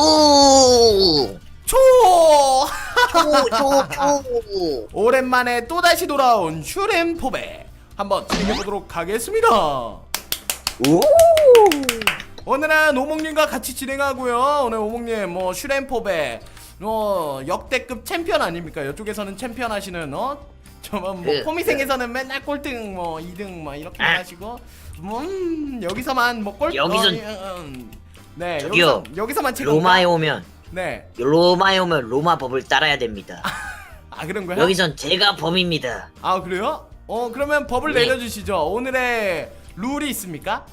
오! 초! 초, 초, 초. 오랜만에 또다시 돌아온 슈렘포베 한번 진행해보도록 하겠습니다 오! 오늘은 오목님과 같이 진행하고요 오늘 오목님 뭐 슈렘포베 어 역대급 챔피언 아닙니까 이쪽에서는 챔피언 하시는 어? 저만 뭐 그, 포미생에서는 맨날 꼴등 뭐 2등 뭐 이렇게 아. 하시고 음 여기서만 뭐 꼴... 여기선- 어, 음. 네 저기요. 여기서, 여기서만 최고 로마에 오면 네. 로마에 오면 로마 법을 따라야 됩니다. 아 그런 거야? 여기선 제가 범입니다. 아 그래요? 어 그러면 법을 네. 내려주시죠. 오늘의 룰이 있습니까?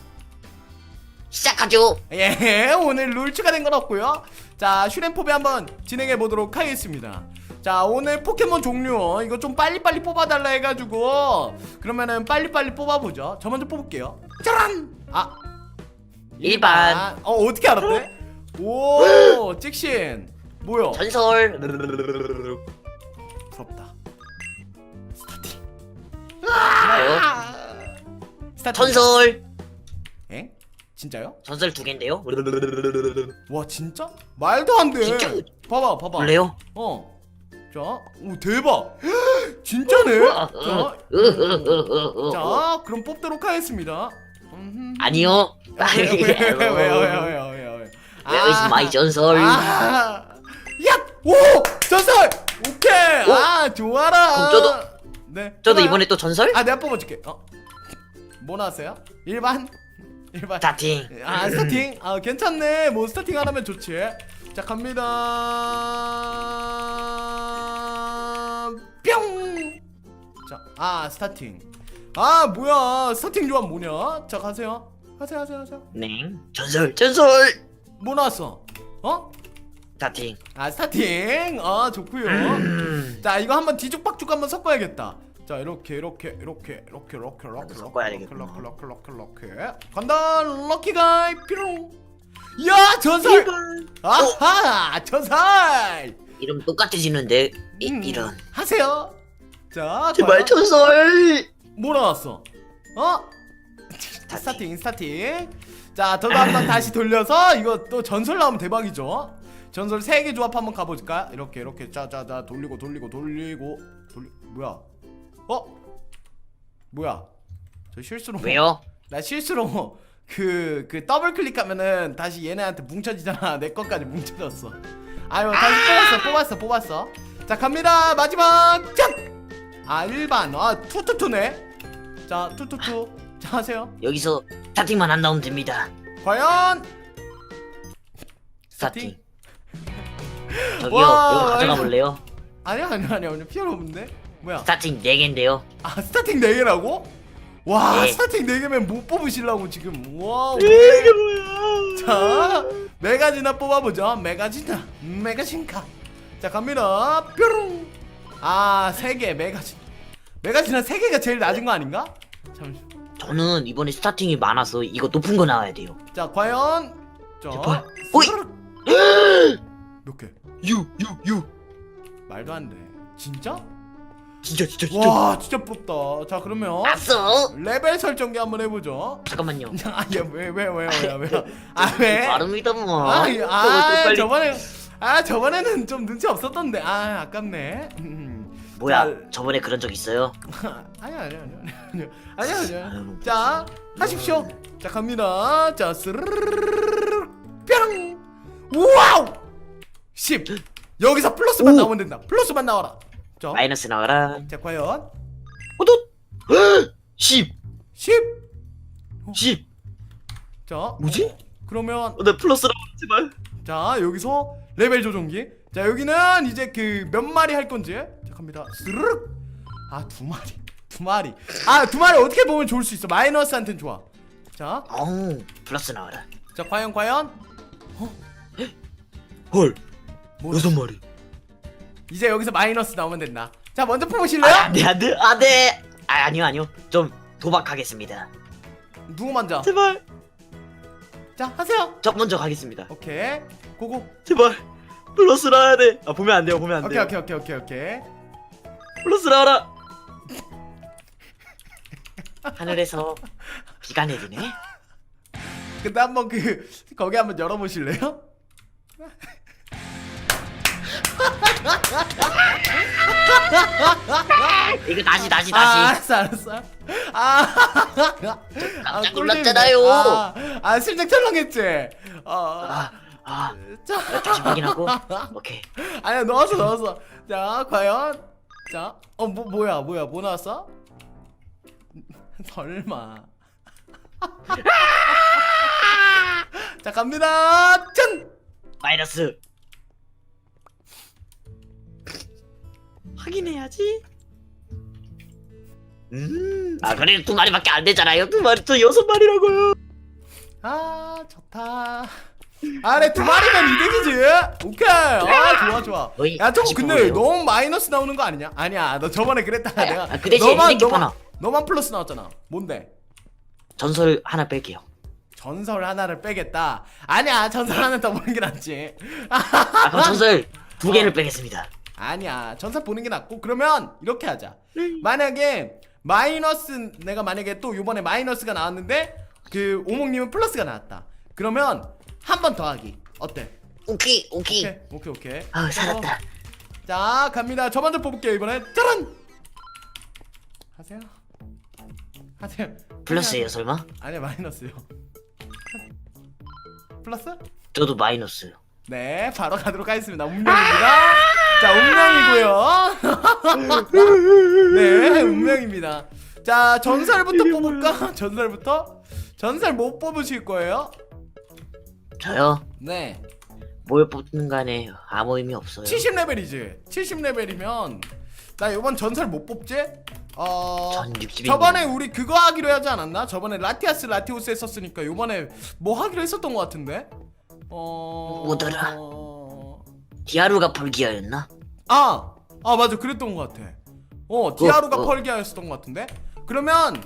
시작하죠. 예, 오늘 룰 추가된 건 없고요. 자, 슈렌포베 한번 진행해 보도록 하겠습니다. 자, 오늘 포켓몬 종류 이거 좀 빨리빨리 뽑아달라 해가지고 그러면은 빨리빨리 뽑아보죠. 저 먼저 뽑을게요. 짜란! 아, 일반. 어 어떻게 알았대? 오, 찍신. 뭐요? 전설. 부럽다. 스타팅. 어? 스타팅. 전설. 에? 진짜요? 전설 두 개인데요. 와 진짜? 말도 안 돼. 진짜? 봐봐 봐봐. 원래요? 어. 자, 오 대박. 진짜네. 자, 자, 그럼 뽑도록 하겠습니다. 음흠. 아니요. 왜요 왜요 왜요 왜요 왜요. Where is my 전설? 아, 야, 오, 전설. 오케이. 오. 아, 좋아라. 그럼 저도- 네. 저도. 이번에 또 전설? 아, 내가 뽑아줄게. 어, 뭐 나왔어요? 일반, 일반. 스타팅. 아 스타팅 아 괜찮네 뭐 스타팅 하나면 좋지 자 갑니다 뿅 자 아 스타팅 아 뭐야 스타팅 조합 뭐냐 자 가세요 가세요 가세요 가세요 네. 전설. 전설. 뭐 나왔어 어? 스타팅. 아 스타팅 아 좋구요 음. 자 이거 한번 뒤죽박죽 한번 섞어야겠다 자 이렇게 이렇게 이렇게 이렇게 이렇게 이렇게 섞어야 이렇게, 되겠구나. 이렇게 이렇게 이렇게 이렇게 간다 럭키 가이 뾰롱 야 전설 아하 전설 이름 똑같아지는데 이, 음, 이런. 하세요 자 제발 과연 전설. 뭐 나왔어 어 스타팅. 스타팅 자 저도 한번 다시 돌려서 이거 또 전설 나오면 대박이죠. 전설 3개 조합 한번 가볼까? 이렇게 이렇게. 짜자자 돌리고 돌리고 돌리고. 돌리 뭐야? 어? 뭐야? 저 실수로. 왜요? 나 실수로 그, 그 더블 클릭하면은 다시 얘네한테 뭉쳐지잖아. 내 것까지 뭉쳐졌어. 아유 다시 뽑았어 뽑았어 뽑았어. 자 갑니다. 마지막! 짠아 일반. 아 투투투네. 자 투투투. 자 하세요 여기서 스타팅만 안 나오면 됩니다. 과연 스타팅. 저기요, 와, 이거 가져가 아이고. 볼래요? 아니야 아니야 아니야 오늘 피아노 없는데 뭐야 스타팅 4개인데요. 아 스타팅 4 개라고? 와 네. 스타팅 4 개면 못 뽑으시려고 지금 와 이게 뭐야 자 메가지나 뽑아보죠 메가지나 메가신카 자 갑니다 뾰롱 아 3개 메가진 메가지나 3개가 제일 낮은 거 아닌가? 잠시 저는 이번에 스타팅이 많아서 이거 높은 거 나와야 돼요. 자 과연 자 제발. 오이. 스르륵. 몇 개? 유, 유, 유. 말도 안돼 진짜? 진짜, 진짜, 진짜. 와 진짜 부럽다 자 그러면 아싸! 레벨 설정기 한번 해보죠 잠깐만요. 아얘왜왜왜왜아왜 빠릅니다 뭐. 아, 저거 또아 빨리- 저번에 아 저번에는 좀 눈치 없었던데 아 아깝네 음. 뭐야? 자, 저번에 그런 적 있어요? 아니야 아니야 아니야 아니야 아유, 자 하십시오 자 갑니다 자 스르르르르르르 뿅 와우 10 여기서 플러스만 오. 나오면 된다 플러스만 나와라 자, 마이너스 나와라. 자 과연 호돛. 10, 10 10. 자 뭐지? 그러면 어, 나 플러스라고 제발. 자 여기서 레벨 조정기 자 여기는 이제 그 몇 마리 할 건지 자 갑니다 스르륵 아 두 마리 두 마리 아 두 마리 어떻게 보면 좋을 수 있어 마이너스한테는 좋아 자자 어우, 플러스 나와라. 과연 과연 헐, 뭐 마리. 이제 여기서 마이너스 나오면 된다 자 먼저 뽑으실래요? 아, 안돼, 안돼, 안돼. 아, 아니요, 아니요. 좀 도박하겠습니다. 누구 먼저 제발. 자 하세요 저 먼저 가겠습니다. 오케이 고고 제발. 플러스 나와야 돼. 아, 보면 안 돼요, 보면 안 오케이 오케이 오케이 오케이 오케이 플러스 나와라. 하늘에서 비가 내리네. 근데 한번 그 거기 한번 열어보실래요? 이거 다시 다시 아, 다시. 알았어 알았어 아, 깜짝 꿀잼이네. 놀랐잖아요. 아, 아 심장 철렁했지 어, 아, 아, 자, 다시 확인하고. 오케이. 아니야 넣었어 넣었어 자 과연 자 어 뭐 뭐야 뭐야 뭐 나왔어 설마 자 갑니다 짠 마이너스. 확인해야지. 음. 아 그래 두 마리밖에 안 되잖아요. 두 마리 또 여섯 마리라고요. 아 좋다 아래 두 마리면 이득이지. 오케이. 아 좋아 좋아. 어이, 야 저거 다시 근데 뽑으래요. 너무 마이너스 나오는 거 아니냐? 아니야. 너 저번에 그랬다. 내가 아, 그 대신 너만 너만 하나. 너만 플러스 나왔잖아. 뭔데? 전설 하나 뺄게요. 전설 하나를 빼겠다. 아니야 전설 하나 더 보는 게 낫지. 아 그럼 전설 두 어. 개를 빼겠습니다. 아니야 전설 보는 게 낫고 그러면 이렇게 하자. 만약에 마이너스 내가 만약에 또 요번에 마이너스가 나왔는데 그 오목님은 플러스가 나왔다. 그러면 한 번 더 하기 어때 오케이 오케이. 오케이 오케이 오케이 아 살았다. 자 갑니다 저 먼저 뽑을게요 이번에 짜란 하세요 하세요 플러스예요 설마? 아니야 마이너스요 플러스? 저도 마이너스. 네 바로 가도록 하겠습니다 운명입니다 자 운명이고요 네 운명입니다 자 전설부터 뽑을까? 전설부터? 전설 못 뽑으실 거예요? 저요? 네 뭘 뽑는 간에 아무 의미 없어요. 70레벨이지 70레벨이면 나 이번 전설 못 뽑지? 어 전 60인 저번에 우리 그거 하기로 하지 않았나? 저번에 라티아스 라티오스 했었으니까 요번에 뭐 하기로 했었던 것 같은데? 어... 뭐더라? 어... 디아루가 폴기아였나? 아! 아 맞아 그랬던 것 같아 어 디아루가 어. 펄기아였었던 것 같은데? 그러면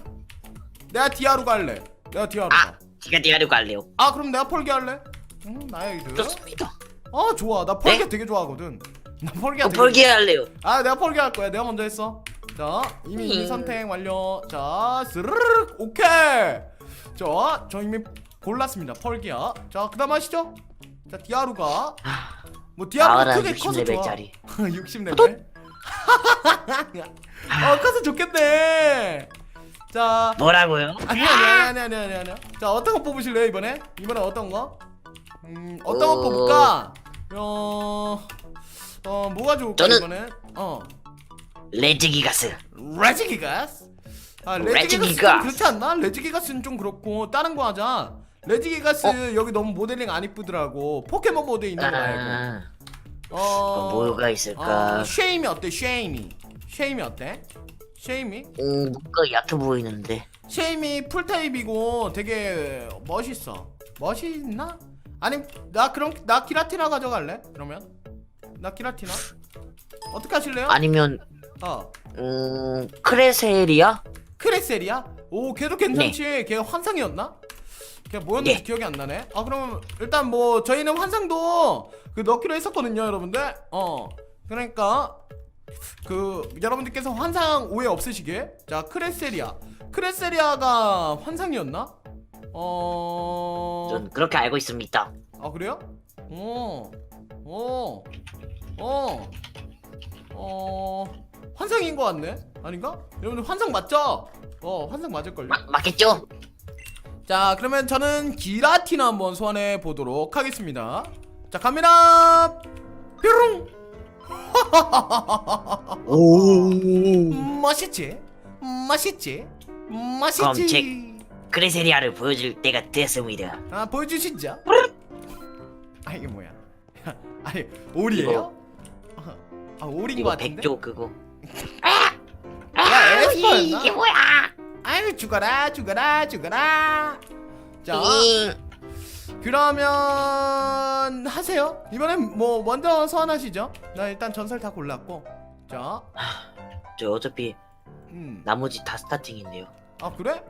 내가 디아루가 할래 내가 디아루가 아 제가 디아루가 할래요. 아 그럼 내가 펄기 할래? 응 나야 이들 좋습니다. 아 좋아. 나 펄기아 네? 되게 좋아하거든. 나 펄기아 어, 되게 폴기아. 할래요. 아 내가 펄기 할 거야. 내가 먼저 했어. 자 이미 이미 음. 선택 완료. 자 스르르륵. 오케이. 자저 이미 골랐습니다. 펄기야. 자 그 다음 하시죠. 자 디아루가. 뭐 디아루가 나와라 크게 커서 좋아. 60레벨짜리. 60레벨. 어 커서 좋겠네 자 뭐라고요? 아니 아니 아니 아니 아니 아니 자 어떤 거 뽑으실래요 이번에 이번에 어떤 거? 음 어떤 거 어. 뽑을까? 어... 어 뭐가 좋을까 저는- 이번에? 어 레지기가스. 레지기가스? 아 레지기가스 좀 레지기가스. 그렇지 않나? 레지기가스는 좀 그렇고 다른 거 하자 레지기가스 어? 여기 너무 모델링 안 이쁘더라고 포켓몬 모드 있는 거 말고 아, 어... 그럼 뭐가 있을까? 어, 쉐이미 어때 쉐이미 쉐이미 어때? 쉐이미? 음, 뭔가 약해 보이는데. 쉐이미 풀타입이고 되게 멋있어 멋있나? 아니 나 그럼 나 키라티나 가져갈래? 그러면 나 키라티나? 어떻게 하실래요? 아니면 어 음, 크레세리아? 크레셀이야? 오 걔도 괜찮지 걔가 환상이었나? 걔 뭐였는지 네. 기억이 안 나네 아 그럼 일단 뭐 저희는 환상도 그 넣기로 했었거든요 여러분들 어 그러니까 그 여러분들께서 환상 오해 없으시게 자 크레셀이야 크레셀이아가 환상이었나? 어... 전 그렇게 알고 있습니다. 아 그래요? 어, 어, 어, 어, 환상인 것 같네? 아닌가? 여러분들 환상 맞죠? 어, 환상 맞을걸요? 마, 맞겠죠? 자, 그러면 저는 기라티나 한번 소환해 보도록 하겠습니다. 자, 갑니다. 뾰롱. 오. 음, 맛있지? 맛있지? 맛있지? 크레세리아를 보여줄 때가 됐습니다. 아, 보여주시죠. 아, 이게 뭐야? 아니, 오리예요? 아, 오리인 것 이거 같은데? 백조 그거. 야, 에스퍼였나? 이게 뭐야? 아유 죽어라 죽어라 죽어라 자 잉. 그러면 하세요 이번엔 뭐 먼저 소환하시죠 나 일단 전설 다 골랐고 자 저 어차피 음. 나머지 다 스타팅인데요. 아 그래?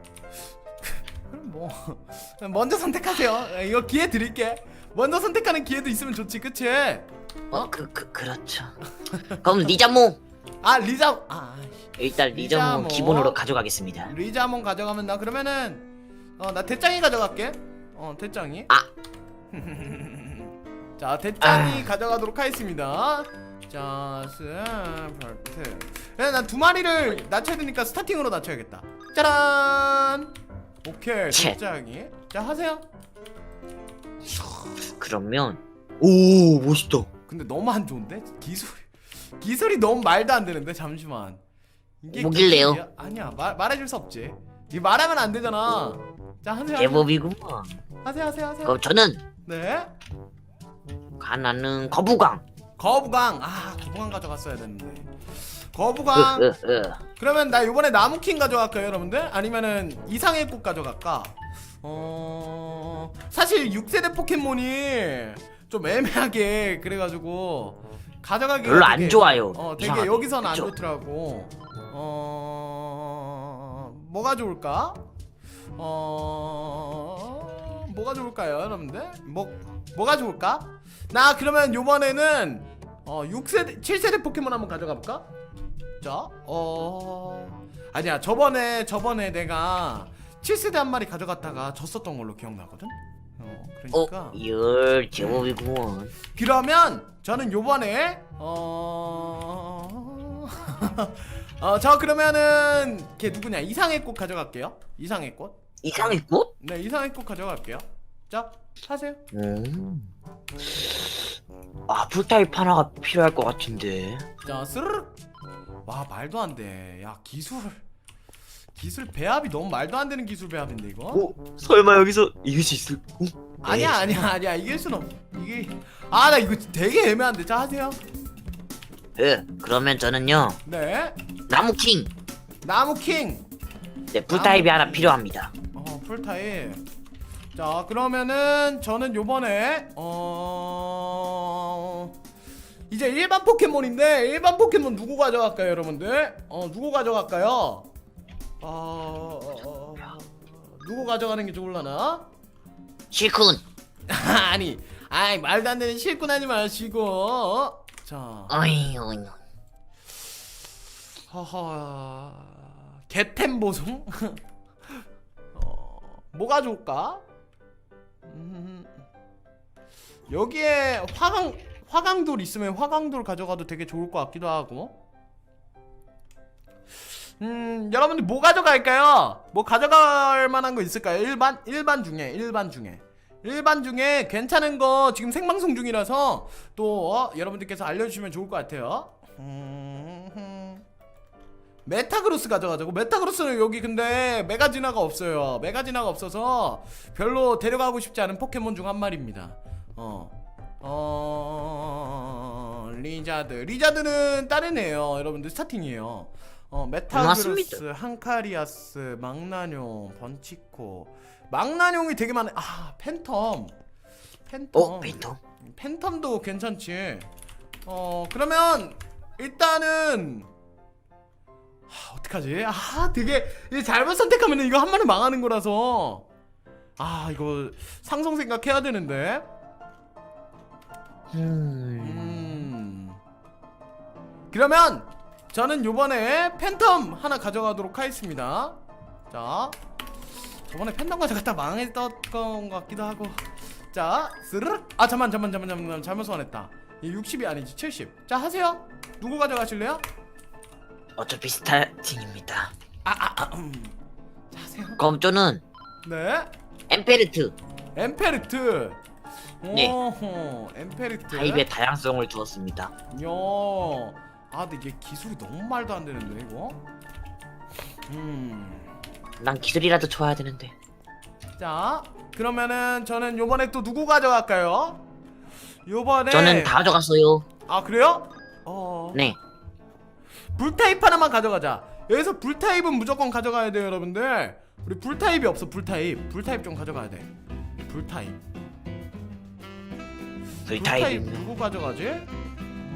그럼 뭐 먼저 선택하세요 에, 이거 기회 드릴게 먼저 선택하는 기회도 있으면 좋지 그치? 어, 그, 그, 그렇죠. 그럼 리자몽! 아 리자 아 일단 리자몽 리자몽. 기본으로 가져가겠습니다. 리자몬 가져가면 나 그러면은 어 나 대짱이 가져갈게 어 대짱이 아. 자 대짱이 가져가도록 하겠습니다. 자 스펄트 난두 마리를 낮춰야 되니까 스타팅으로 낮춰야겠다. 짜란! 오케이 쳇. 대짱이. 자 하세요. 그러면 오 멋있다. 근데 너무 안 좋은데? 기술 기술이 너무 말도 안 되는데 잠시만. 이게 뭐길래요? 기술이야? 아니야 말 말해줄 수 없지. 이 말하면 안 되잖아. 자 하세요 하세요. 제법이구만. 하세요 하세요 하세요. 그럼 저는 네 가나는 거부강. 거부강 아 거부강 가져갔어야 됐는데 거부강 으, 으, 으. 그러면 나 이번에 나무킹 가져갈까요 여러분들? 아니면은 이상의 꽃 가져갈까? 어... 사실 6세대 포켓몬이 좀 애매하게 그래가지고 가져가기 별로 안 좋아요. 어 되게 이상하게. 여기선 안 그쵸? 좋더라고 어... 뭐가 좋을까? 어... 뭐가 좋을까요 여러분들? 뭐... 뭐가 좋을까? 나 그러면 요번에는 어 6세대 7세대 포켓몬 한번 가져가 볼까? 자, 어 아니야 저번에 저번에 내가 7세대 한 마리 가져갔다가 졌었던 걸로 기억나거든. 어 어, 그러니까 열 제법이구만. 그러면 저는 요번에 어. 어, 저 그러면은 걔 누구냐 이상의 꽃 가져갈게요. 이상의 꽃. 이상의 꽃? 네, 이상의 꽃 가져갈게요. 자, 사세요. 음. 아 풀타입 하나가 필요할 것 같은데. 자, 스르륵. 와, 말도 안 돼. 야, 기술. 기술 배합이 너무 말도 안 되는 기술 배합인데 이거? 오 설마 여기서 이길 수 있을? 오, 아니야, 아니야, 아니야. 이길 순 없. 이게 아, 나 이거 되게 애매한데. 자, 하세요. 예, 그러면 저는요 네. 나무킹. 나무킹. 네 풀타입이 하나 필요합니다. 어, 풀타입. 자, 그러면은 저는 요번에 어 이제 일반 포켓몬인데 일반 포켓몬 누구 가져갈까요, 여러분들? 어, 누구 가져갈까요? 어, 어, 어, 누구 가져가는 게 좋을라나? 실쿤. 아니, 아이 말도 안 되는 실군 하지 마시고. 자, 어이 어이. 허허, 개템 보송. 어, 뭐가 좋을까? 음, 여기에 화강 화강돌 있으면 화강돌 가져가도 되게 좋을 것 같기도 하고. 음, 여러분들 뭐 가져갈까요? 뭐 가져갈 만한 거 있을까요? 일반 일반 중에 일반 중에 일반 중에 괜찮은 거 지금 생방송 중이라서 또 어, 여러분들께서 알려주시면 좋을 것 같아요. 음, 메타그로스 가져가자고. 메타그로스는 여기 근데 메가지나가 없어요. 메가지나가 없어서 별로 데려가고 싶지 않은 포켓몬 중 한 마리입니다. 어, 어, 리자드. 리자드는 다른 애예요. 여러분들 스타팅이에요. 어, 메타그로스. 한카리아스, 망나뇽, 번치코. 망나뇽이 되게 많아. 아, 팬텀. 팬텀. 어 펜터. 팬텀도 괜찮지. 어 그러면 일단은 하, 어떡하지? 아 되게 잘못 선택하면 이거 한 마리 망하는 거라서 아 이거 상성 생각해야 되는데. 음. 음. 그러면 저는 요번에 팬텀 하나 가져가도록 하겠습니다. 자, 저번에 팬텀 가져갔다 망했던 것 같기도 하고. 자, 스르륵. 아 잠만 잠만 잠만 잠만 잘못 소환했다. 이 60이 아니지 70. 자 하세요. 누구 가져가실래요? 어차피 스타팅입니다. 아 아 아, 음. 자 하세요. 그럼 저는 네. 엠페르트 엠페르트. 네. 오호, 엠페르트. 타입의 다양성을 두었습니다. 요. 아 근데 이게 기술이 너무 말도 안 되는데 이거. 음. 난 기술이라도 좋아야 되는데. 자, 그러면은 저는 요번에 또 누구 가져갈까요? 요번에 저는 다 가져갔어요. 아 그래요? 어. 네. 불타입 하나만 가져가자. 여기서 불타입은 무조건 가져가야 돼요, 여러분들. 우리 불타입이 없어, 불타입. 불타입 좀 가져가야 돼. 불타입. 불타입 누구 가져가지?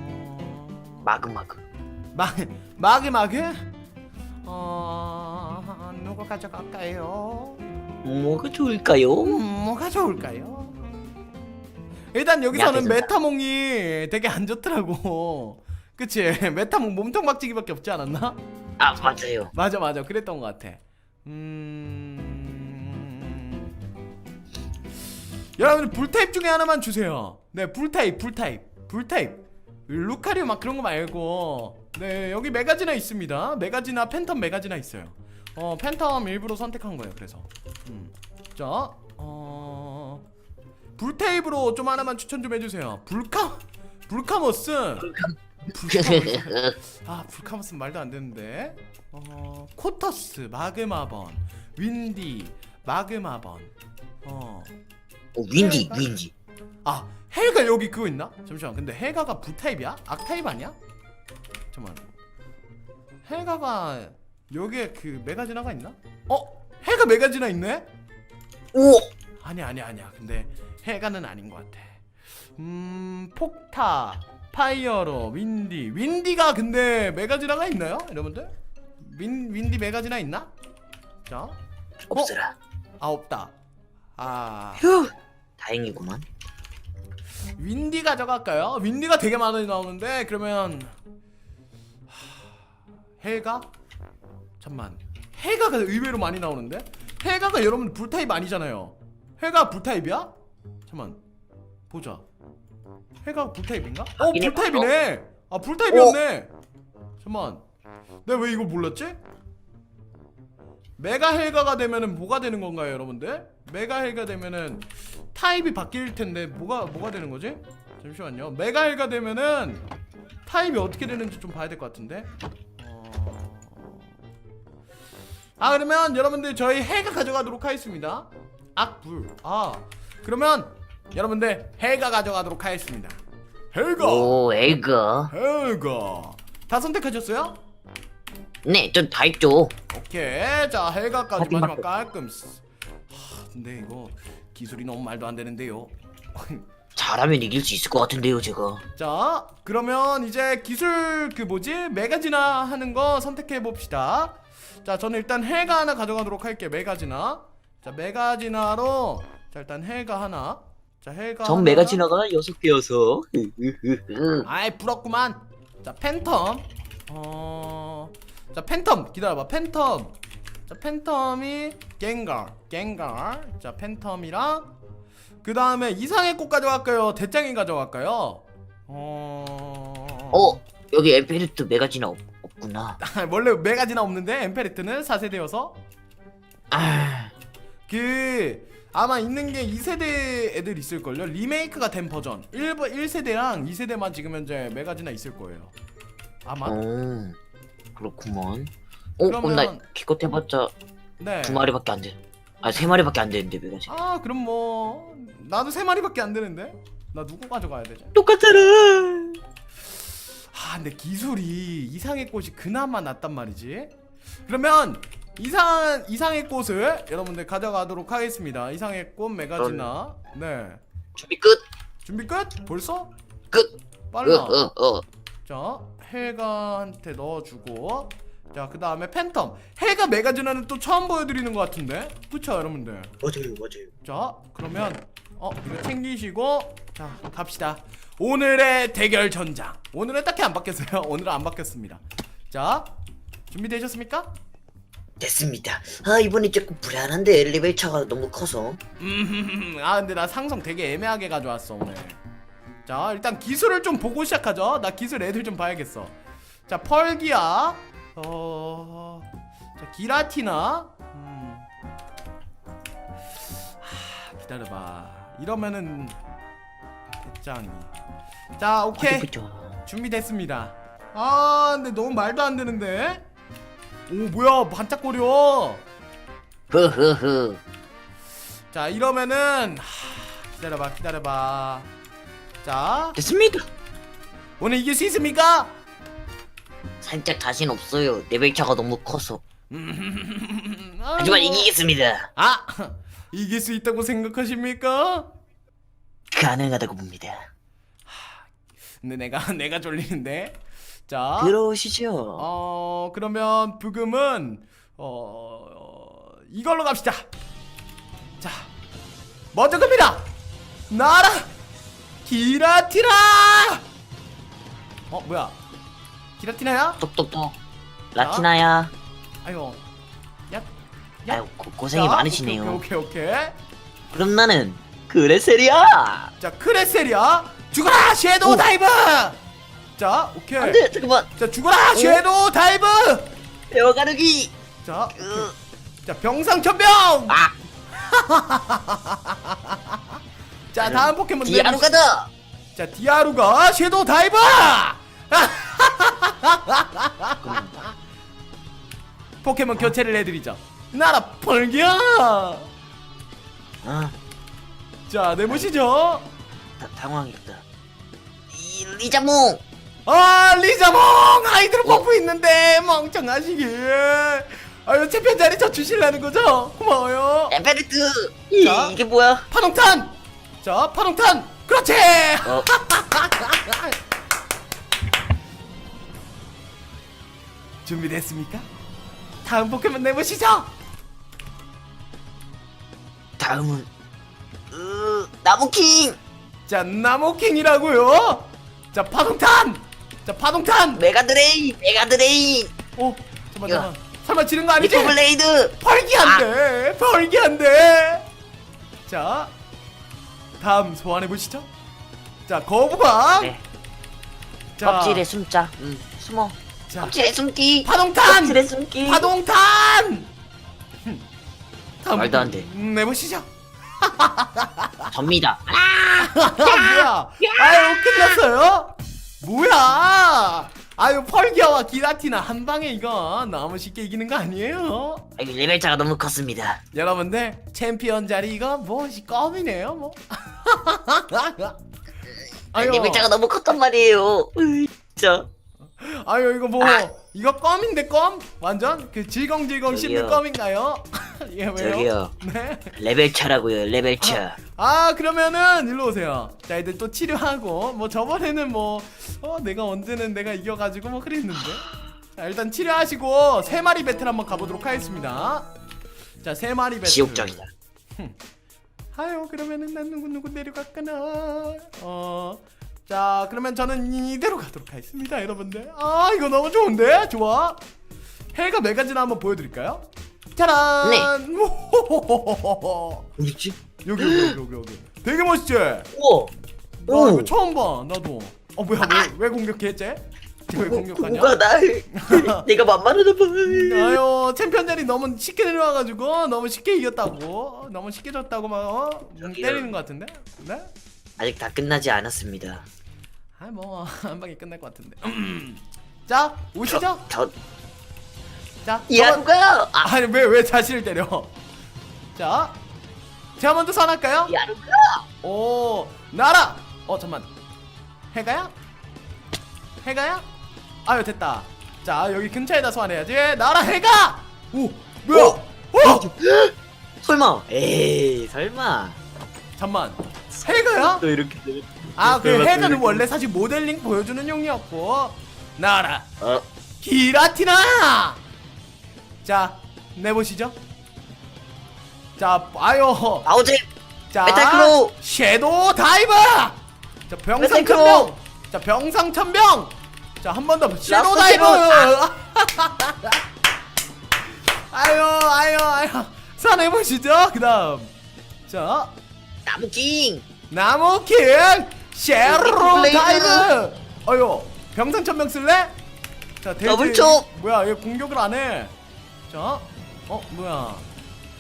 어... 마그 마그. 마 마그 마그? 어 누구 가져갈까요? 뭐가 좋을까요? 음, 뭐가 좋을까요? 일단 여기서는 야. 메타몽이 되게 안 좋더라고. 그치? 메타몽 몸통 박치기밖에 없지 않았나? 아 맞아요. 맞아 맞아 그랬던 것 같아. 음 여러분들 불타입 중에 하나만 주세요. 네, 불타입, 불타입, 불타입. 루카리오 막 그런 거 말고 네 여기 메가지나 있습니다. 메가지나 팬텀 메가지나 있어요. 어 팬텀 일부러 선택한 거예요. 그래서 음. 자, 어 불타입으로 좀 하나만 추천 좀 해주세요. 불카 불카모스. 아 불카모스 말도 안 되는데. 어 코터스 마그마번 윈디 마그마번. 어. 어, 윈디 윈디 아 헬가 여기 그거 있나? 잠시만 근데 헬가가 부타입이야? 악타입 아니야? 잠깐만 헬가가 여기에 그 메가지나가 있나? 어? 헬가 메가지나 있네? 오 아니야 아니야 아니야 근데 헬가는 아닌 것 같아 음 폭타 파이어로 윈디 윈디가 근데 메가지나가 있나요 여러분들? 윈, 윈디 메가지나 있나? 자, 없어라 아 없다 아 휴 다행이구만 윈디 가져갈까요? 윈디가 되게 많이 나오는데 그러면 하... 헬가? 잠만 헬가가 의외로 많이 나오는데? 헬가가 여러분 불타입 아니잖아요 헬가 불타입이야? 잠만 보자 헬가 불타입인가? 어 하긴 불타입이네 아 불타입이었네 잠만 내가 왜 이걸 몰랐지? 메가 헬가가 되면은 뭐가 되는 건가요 여러분들? 메가 헬가 되면은 타입이 바뀔 텐데 뭐가 뭐가 되는 거지? 잠시만요. 메가 헬가 되면은 타입이 어떻게 되는지 좀 봐야 될 것 같은데. 어... 아 그러면 여러분들 저희 헬가 가져가도록 하겠습니다. 악불. 아 그러면 여러분들 헬가 가져가도록 하겠습니다. 헬가. 오 에그 헬가. 다 선택하셨어요? 네좀 다 있죠 오케이 자 헬가까지 하긴 마지막 맞죠. 깔끔 하, 근데 이거 기술이 너무 말도 안 되는데요 잘하면 이길 수 있을 것 같은데요 제가 자 그러면 이제 기술 그 뭐지 메가지나 하는 거 선택해 봅시다 자 저는 일단 헬가 하나 가져가도록 할게요 메가지나 자 메가지나로 자 일단 헬가 하나 자 헬가 전 하나. 메가 지나가 여섯 개여서. 아이 부럽구만. 자 팬텀. 어자 팬텀. 기다려봐 팬텀. 자 팬텀이 갱갈 갱갈. 자 팬텀이랑 그 다음에 이상의 꽃 가져갈까요? 대장이 가져갈까요? 어... 어 여기 에페르트 메가 지나 없, 없구나. 원래 메가지나 없는데 엠페리트는 4세대여서. 아. 그 아마 있는 게 2세대 애들 있을걸요? 리메이크가 된 버전. 1, 1세대랑 2세대만 지금 현재 메가지나 있을 거예요. 아마? 어, 그렇구먼. 어 그럼 그러면- 나 기껏 해봤자 네. 두 마리밖에 안돼아세 마리밖에 안 되는데 메가지 아 그럼 뭐 나도 세 마리밖에 안 되는데? 나 누구 가져가야 되지? 똑같잖아! 아 근데 기술이 이상의 꽃이 그나마 낫단 말이지. 그러면 이상 이상의 꽃을 여러분들 가져가도록 하겠습니다. 이상의 꽃 메가지나. 네. 준비 끝. 준비 끝? 벌써? 끝. 빨라. 어 어 어 자 헬가한테 넣어주고. 자 그 다음에 팬텀. 헬가 메가지나는 또 처음 보여드리는 것 같은데? 그쵸 여러분들? 맞아요 맞아요. 자 그러면 어 이거 챙기시고 자 갑시다. 오늘의 대결 전장. 오늘은 딱히 안 바뀌었어요. 오늘은 안 바뀌었습니다. 자 준비되셨습니까? 됐습니다. 아 이번에 조금 불안한데 엘리베이터가 너무 커서. 음, 아 근데 나 상성 되게 애매하게 가져왔어 오늘. 자 일단 기술을 좀 보고 시작하죠. 나 기술 애들 좀 봐야겠어. 자 펄기야 어... 자 기라티나. 음. 하, 기다려봐. 이러면은 대장이 자 오케이. 준비됐습니다. 아 근데 너무 말도 안 되는데 오 뭐야 반짝거려. 흐흐흐. 자 이러면은 하, 기다려봐 기다려봐. 자. 됐습니다. 오늘 이길 수 있습니까? 살짝 자신 없어요. 레벨 차가 너무 커서. 음, 하지만 아이고. 이기겠습니다. 아 이길 수 있다고 생각하십니까? 가능하다고 봅니다. 근데 내가 내가 졸리는데 자 들어오시죠? 어 그러면 부금은 어, 어 이걸로 갑시다. 자 먼저 갑니다 나라! 기라티나 어 뭐야? 기라티나야? 똑똑똑. 라티나야. 아이고. 야 아유 고, 고생이 자, 많으시네요. 오케이 오케이 오케이. 그럼 나는 그 그레셀이야. 자 크레셀이야. 죽어라 섀도우 오. 다이브 자 오케이. 안돼 잠깐만. 자 죽어라 섀도우 다이브! 배워가르기. 자, 으, 자 병상천병! 아! 자 다음 포켓몬 디아루 내보시- 가다. 자 디아루가 섀도우 다이브! 포켓몬 교체를 해드리죠. 나라 펄기야! 아 자 내보시죠. 다, 당황했다. 이 리자몽. 아 리자몽 아이들 어? 버프 있는데 멍청하시기 아유 챔피언 자리 저 주실라는 거죠 고마워요 에베르트. 이, 자. 이게 뭐야? 파동탄 자 파동탄 그렇지 어 준비됐습니까 다음 포켓몬 내보시죠 다음은 으 나무킹. 자 나무킹이라고요 자 파동탄 자 파동탄 메가드레인. 메가드레인. 어 잠깐만 야. 잠깐만 설마 지는 거 아니지 미코블레이드. 펄기한데 펄기한데 자 다음 소환해 보시죠 자 거부광 네. 자 껍질에 숨자. 음 숨어. 자, 껍질에 숨기. 파동탄 껍질에 숨기. 파동탄 흠. 다음 말도 안 돼. 음, 내보시죠 접니다. 아 뭐야 아유 끝났어요 뭐야 아유 펄기아와 기라티나 한 방에 이거 너무 쉽게 이기는 거 아니에요 아, 이거 레벨 차가 너무 컸습니다. 여러분들 챔피언 자리 이거 뭐시 껌이네요 뭐 아유 레벨 차가 너무 컸단 말이에요. 으이, 진짜. 아유 이거 뭐 아. 이거 껌인데 껌 완전 그 질겅질겅 씹는 저기요. 껌인가요 이게 왜요 저기요. 네. 레벨 차라고요. 레벨 차. 아 그러면은 일로 오세요 자 이제 또 치료하고 뭐 저번에는 뭐 어 내가 언제는 내가 이겨가지고 뭐 그랬는데 자 일단 치료하시고 세 마리 배틀 한번 가보도록 하겠습니다 자 세 마리 배틀 지옥적이다. 아유 그러면은 난 누구 누구 내려갈까나 어 자 그러면 저는 이대로 가도록 하겠습니다 여러분들 아 이거 너무 좋은데 좋아 해가 네 가지나 한번 보여드릴까요 짜란 네. 뭐지? 여기 여기 여기 여기 여기 되게 멋있지 나 우와. 이거 오. 처음 봐 나도 어 뭐야 왜, 왜 공격해 쟤? 왜 공격하냐 누가 날 내가 만만하다 봐. 아유 챔피언 자리 너무 쉽게 내려와가지고 너무 쉽게 이겼다고 너무 쉽게 졌다고 막 어? 저기요. 때리는 것 같은데 네? 아직 다 끝나지 않았습니다. 아뭐한 방에 끝날 것 같은데. 자 오시죠? 저자 야루가 아. 아니 왜 왜 자신을 때려? 자 제가 먼저 선할까요? 야루가 오 나라! 어 잠만. 해가야? 해가야? 아유 됐다. 자 여기 근처에다 소환해야지. 나라 해가! 오 뭐야? 오. 어 설마. 에이 설마. 잠만 해가야 또 이렇게. 아그 해가는 이렇게. 원래 사실 모델링 보여주는 용이었고. 나라. 어 기라티나! 자 내보시죠. 자 아요 아우제 자 메탈크로우! 섀도우 다이브! 자 병상천병 메탈크로우! 자 병상천병 자 한 번 더. 섀도우 라스트 다이브! 세븐! 아유 아유 아유. 선해보시죠. 그 다음. 자 나무킹 나무킹 블레이드! 다이브 아유 병상천병 쓸래? 자 돼지 더블촉! 뭐야 얘 공격을 안해 자어 뭐야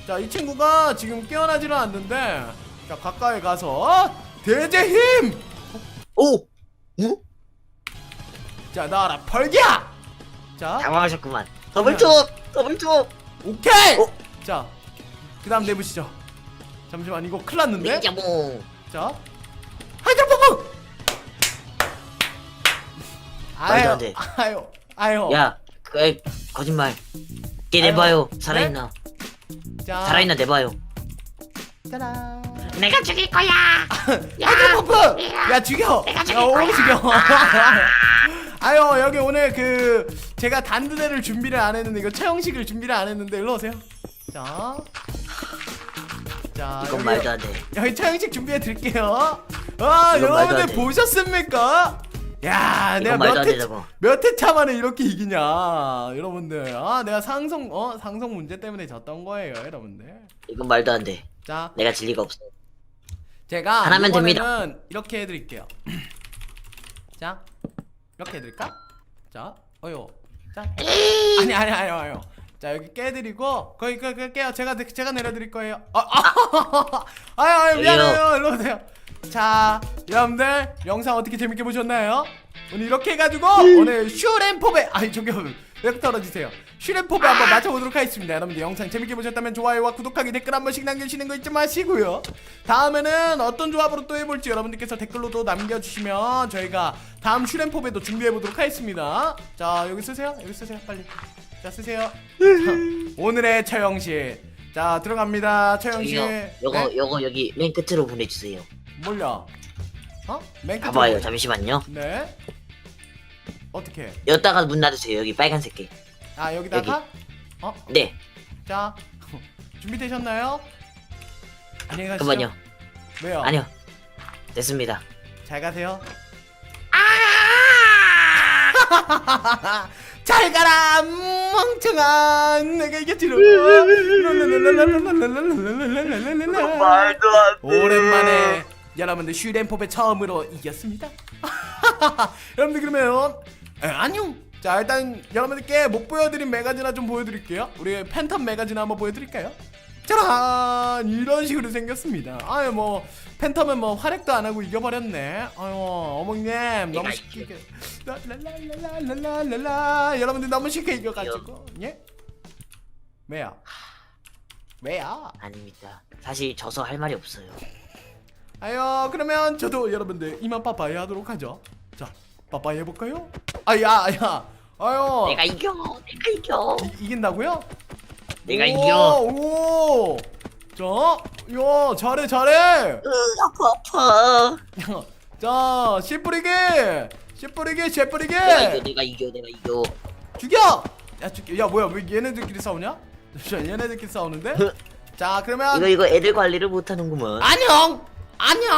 자 이 친구가 지금 깨어나지는 않는데 자 가까이 가서 대제 힘! 오 어? 자 나와라 펄기야! 자 당황하셨구만 더블톱 더블톱 오케이! 어? 자그 다음 내보시죠 잠시만 이거 큰일 났는데? 리자몽 자. 하이드로 pom프! 말도 안 돼. 아유 아유. 야 그, 거짓말. 걔 내봐요. 아유, 살아있나. 자. 살아있나 내봐요. 짜란. 내가 죽일 거야. 하이드로 펌프! 야. 죽여! 야 오고 죽여! 아유 여기 오늘 그 제가 단두대를 준비를 안 했는데 이거 채용식을 준비를 안 했는데 일로 오세요. 자 자, 이건 여기- 말도 안돼 여기 처형식 준비해 드릴게요. 아, 이건 말도 여러분들 안 돼. 보셨습니까? 야, 내가 이건 말도 몇안 회, 되자고 몇 회 차 만에 이렇게 이기냐, 여러분들. 아, 내가 상성, 어, 상성 문제 때문에 졌던 거예요, 여러분들. 이건 말도 안돼 자, 내가 질 리가 없어 제가 하나면 이번에는 이렇게 해드릴게요. 자, 이렇게 해드릴까? 자, 어요. 자, 아니 아니 아니 아니요. 자 여기 깨드리고 거기 그, 그 깨요. 제가 제가 내려드릴 거예요. 아, 아, 아유 아유 미안해요. 일로 오세요. 자, 여러분들 영상 어떻게 재밌게 보셨나요? 오늘 이렇게 해가지고 오늘 슈렌포베 아니 저기요 왜 떨어지세요? 슈렌포베 한번 맞춰보도록 하겠습니다. 여러분들 영상 재밌게 보셨다면 좋아요와 구독하기 댓글 한 번씩 남겨주시는 거 잊지 마시고요. 다음에는 어떤 조합으로 또 해볼지 여러분들께서 댓글로도 남겨주시면 저희가 다음 슈렌포베도 준비해보도록 하겠습니다. 자 여기 쓰세요. 여기 쓰세요. 빨리. 자 쓰세요. 자, 오늘의 처형실. 자 들어갑니다. 처형실. 저기요 요거 네? 요거 여기 맨 끝으로 보내주세요 몰라. 어? 맨. 봐봐요 잠시만요 네. 어떻게? 여기다가 문 놔두세요 여기 빨간색 게 아 여기다가 어? 네 자 준비되셨나요? 안녕히 가시죠. 잠깐만요 왜요? 아니요 됐습니다 잘 가세요. 잘 가라 멍청아 내가 이겼지 오랜만에 여러분들 슈렌pop에 처음으로 이겼습니다 여러분들 그러면 에, 안녕 자 일단 여러분들께 못 보여드린 매가지나 좀 보여드릴게요 우리 팬텀 매가지나 한번 보여드릴까요? 짜란! 이런 식으로 생겼습니다. 아유 뭐 팬텀은 뭐 활약도 안 하고 이겨버렸네. 아유 어머님 너무 쉽게 랄랄랄랄랄랄랄라 여러분들 너무 쉽게 이겨가지고. 예? 왜요? 왜요? 아닙니다. 사실 져서 할 말이 없어요. 아유 그러면 저도 여러분들 이만 빠빠이 하도록 하죠. 자 빠빠이 해볼까요? 아야 야. 아유. 내가 이겨 내가 이겨. 이, 이긴다고요? 내가 오, 이겨. 오. 자, 야 잘해 잘해. 으 아파 아파. 자 씨 뿌리기 씨 뿌리기 씨 뿌리기. 내가 이겨 내가 이겨 내가 이겨. 죽여! 야 죽여. 야 뭐야 왜 얘네들끼리 싸우냐? 잠시만 얘네들끼리 싸우는데? 자 그러면 이거 이거 애들 관리를 못하는구먼. 안녕! 안녕